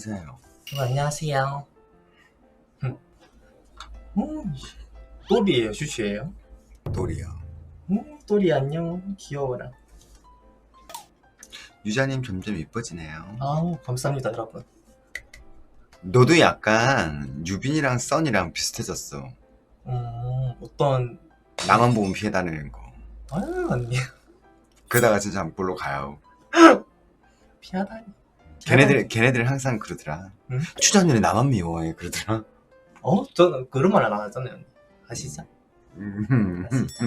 인사해요. 어, 안녕하세요. 음, 또리예요, 슈슈예요? 도리요. 음, 또리 안녕, 귀여워라. 유자님 점점 이뻐지네요. 아우, 감사합니다, 여러분. 너도 약간 유빈이랑 써니랑 비슷해졌어. 음, 어떤, 나만 보면 피해 다니는 거. 아유, 언니. 그러다가 진짜 장볼로 가요. 피하다니. 걔네들 걔네들 항상 그러더라. 응? 추자녀이 나만 미워해 그러더라. 어? 저는 그런 말 안 하잖아요, 언니. 아시죠? 음. 아시죠?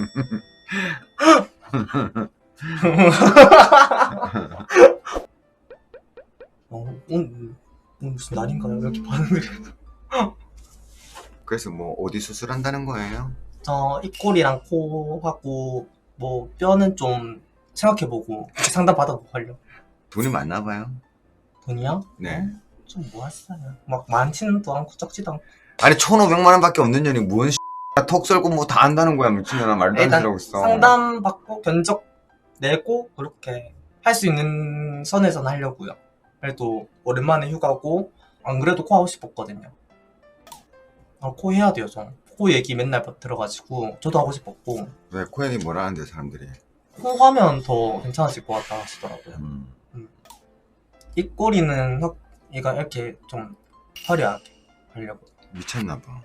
어, 오늘, 오늘 무슨 날인가요? 이렇게 반응을 해서. 그래서 뭐 어디 수술한다는 거예요? 저 입꼬리랑 코하고 뭐 뼈는 좀 생각해보고 상담 받아보고 하려고 돈이 많나 봐요. 돈이요? 네. 어, 좀 모았어요 막 많지는 또 않고 적지도 않고 아니 1,500만 원밖에 없는 년이 뭔 턱 썰고 뭐 다 안다는 거야 미친년아 말도 안 일단 되라고 있어. 상담 받고 견적 내고 그렇게 할 수 있는 선에서는 하려고요 그래도 오랜만에 휴가고 안 그래도 코 하고 싶었거든요 아, 코 해야 돼요 저 코 얘기 맨날 들어가지고 저도 하고 싶었고 왜 코에게 뭐라 하는데 사람들이. 코 하면 더 괜찮아질 것 같다 하시더라고요 음. 입꼬리는 혁, 얘가 이렇게 좀 화려하게 하려고. 미쳤나 봐.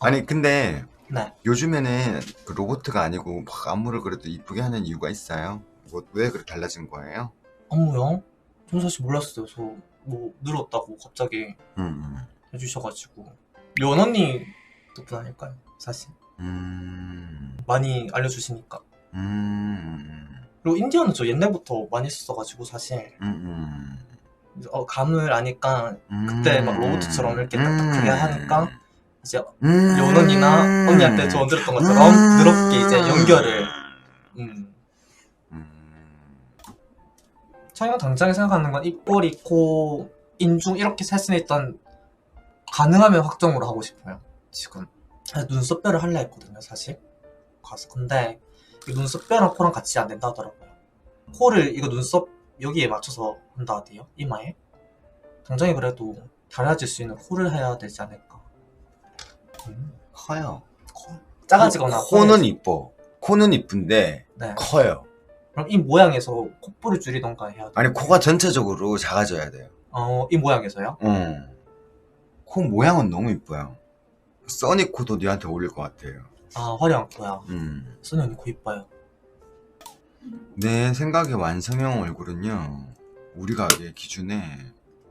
아니 근데 네. 요즘에는 그 로봇가 아니고 막 안무를 그래도 이쁘게 하는 이유가 있어요? 뭐, 왜 그렇게 달라진 거예요? 어머요? 전 사실 몰랐어요. 저 뭐 늘었다고 갑자기 음, 해주셔가지고. 연 언니 덕분 아닐까요? 사실. 음, 많이 알려주시니까. 음, 그리고 인디언은 저 옛날부터 많이 썼어가지고 사실. 음, 어, 감을 아니까 음. 그때 막 로봇처럼 이렇게 딱딱하게 하니까 이제 음. 연 언니나 언니한테 저 들었던 것처럼 늘었게 이제 연결을. 음. 음. 자기가 당장에 생각하는 건 입꼬리, 코, 인중 이렇게 살 수는 일단 가능하면 확정으로 하고 싶어요. 지금 눈썹뼈를 할라 했거든요, 사실. 가서 근데 이 눈썹뼈랑 코랑 같이 안 된다 하더라고요. 코를 이거 눈썹 여기에 맞춰서 한다 하대요, 이마에. 당장에 그래도 달라질 수 있는 코를 해야 되지 않을까. 음, 커요. 코. 작아지거나 코는. 이뻐. 코는 이쁜데 네. 커요. 그럼 이 모양에서 콧볼을 줄이던가 해야 돼. 아니 코가 전체적으로 작아져야 돼요. 어, 이 모양에서요? 응. 코 모양은 너무 이뻐요. 써니 코도 니한테 어울릴 것 같아요. 아, 화려한 코야. 음. 소녀 언니 코 이뻐요. 내 생각의 완성형 얼굴은요. 우리가 하기에 기준에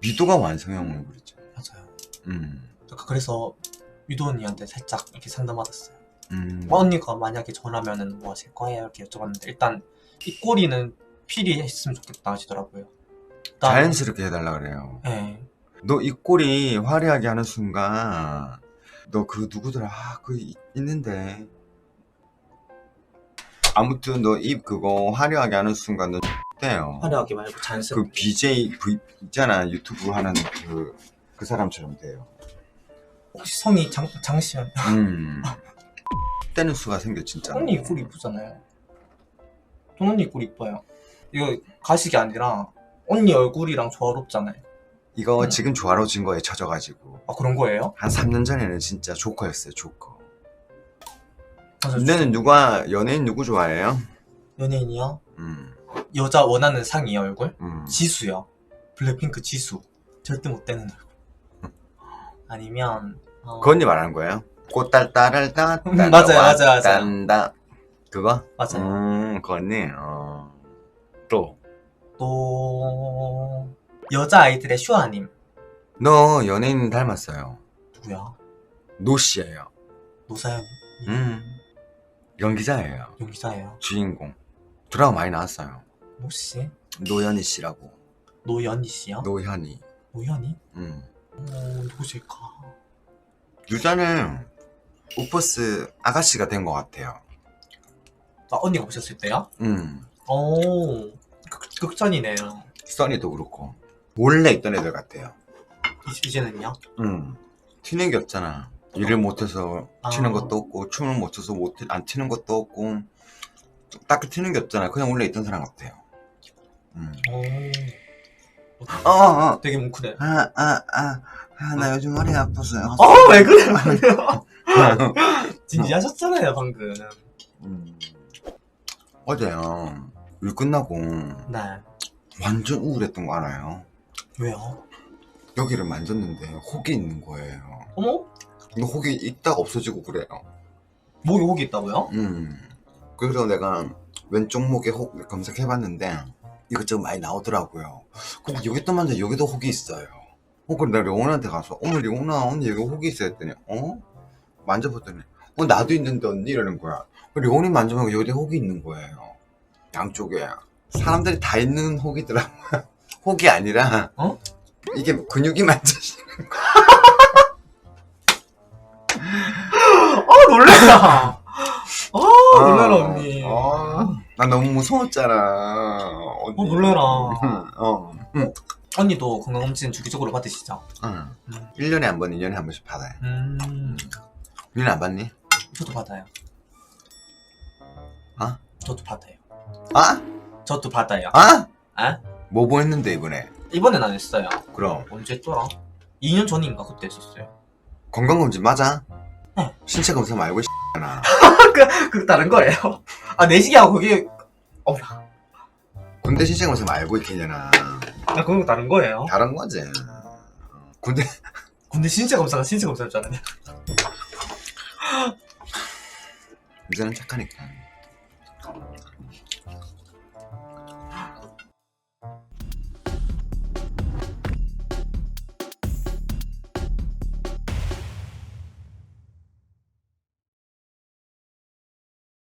미도가 완성형 얼굴이죠. 맞아요. 음. 그래서 유도 언니한테 살짝 이렇게 상담받았어요. 음. 뭐 언니가 만약에 저라면은 뭐 하실 거예요? 이렇게 여쭤봤는데 일단 입꼬리는 필히 했으면 좋겠다 하시더라고요. 일단- 자연스럽게 해달라 그래요. 네. 너 입꼬리 화려하게 하는 순간 너 그 누구더라 아, 그 이- 있는데 아무튼 너 입 그거 화려하게 하는 순간 너 X돼요 화려하게 말고 그 자연스럽게. BJ V 있잖아 유튜브 하는 그, 그 사람처럼 돼요 혹시 성이 장, 장시현? 음 때는 수가 생겨 진짜 언니 입꼬리 이쁘잖아요. 돈 언니 입꼬리 이뻐요. 이거 가식이 아니라 언니 얼굴이랑 조화롭잖아요. 이거 음. 지금 조화로워진 거에 젖어가지고 아 그런 거예요? 한 3년 전에는 진짜 조커였어요 조커 아, 저 너는 누가 연예인 누구 좋아해요? 연예인이요? 음, 여자 원하는 상이 얼굴? 음. 지수요. 블랙핑크 지수. 절대 못 되는 얼굴. 아니면 어, 그 언니 말하는 거예요? 꽃딸딸을 따 음, 맞아요, 맞아요, 맞아요. 딴다 그거? 맞아요. 음, 그 언니 어. 또 또 여자 아이들의 슈아님 너 연예인 닮았어요 누구야? 노 씨예요 노사연 음. 연기자예요 연기자예요. 주인공 드라마 많이 나왔어요 혹시 노현희 씨라고 노연희 씨요? 노현희 노연희? 음. 어, 누구실까? 유자는 오퍼스 아가씨가 된 것 같아요 아 언니가 보셨을 때요? 음. 오 극, 극찬이네요. 써니도 그렇고 원래 있던 애들 같아요 이- 이제는요? 음. 튀는 게 없잖아. 일을 못해서 아. 튀는 것도 없고 춤을 못 춰서 못, 안 튀는 것도 없고 딱히 튀는 게 없잖아. 그냥 원래 있던 사람 같아요. 음. 오 어, 어. 되게 뭉클해. 아, 아, 아. 아, 나 요즘 머리 아파서요. 어, 왜 그래? 진지하셨잖아요, 방금. 음. 어제요. 일 끝나고 네. 완전 우울했던 거 알아요? 왜요? 여기를 만졌는데 혹이 있는 거예요. 어머? 혹이 있다가 없어지고 그래요. 목이 혹이 있다고요? 음. 그래서 내가 왼쪽 목에 혹 검색해봤는데 이것저것 많이 나오더라고요. 근데 여기 또 만져 여기도 혹이 있어요. 어, 그래 내가 령원한테 가서 어머 령원아 언니 여기 혹이 있어 했더니 어? 만져봤더니 어 나도 있는데 언니 이러는 거야. 령원이 만져보면 여기 혹이 있는 거예요. 양쪽에. 사람들이 다 있는 혹이더라고요. 혹이 아니라 어? 이게 근육이 만져지 아, 놀래라! 아, 놀래라, 언니. 어, 나 너무 무서웠잖아. 어, 언니. 놀래라. 어. 응. 언니도 건강검진 주기적으로 받으시죠? 응. 음. 1년에 한 번, 2년에 한 번씩 받아요. 음, 니는 안 받니? 저도 받아요. 아? 저도 받아요. 아? 저도 받아요. 아? 아? 뭐뭐 했는데, 이번에? 이번엔 안 했어요. 그럼. 언제 했더라? 2년 전인가 그때 했었어요. 건강검진 맞아? 네. 신체 검사 말고, 나 그 다른 거예요. 아 내시경하고 그게 어나 군대 신체 검사 말고, 이 개년아. 그건 다른 거예요. 다른 거지. 군대, 근데 신체 검사가 신체 검사였잖아요. 이제는 착하니까.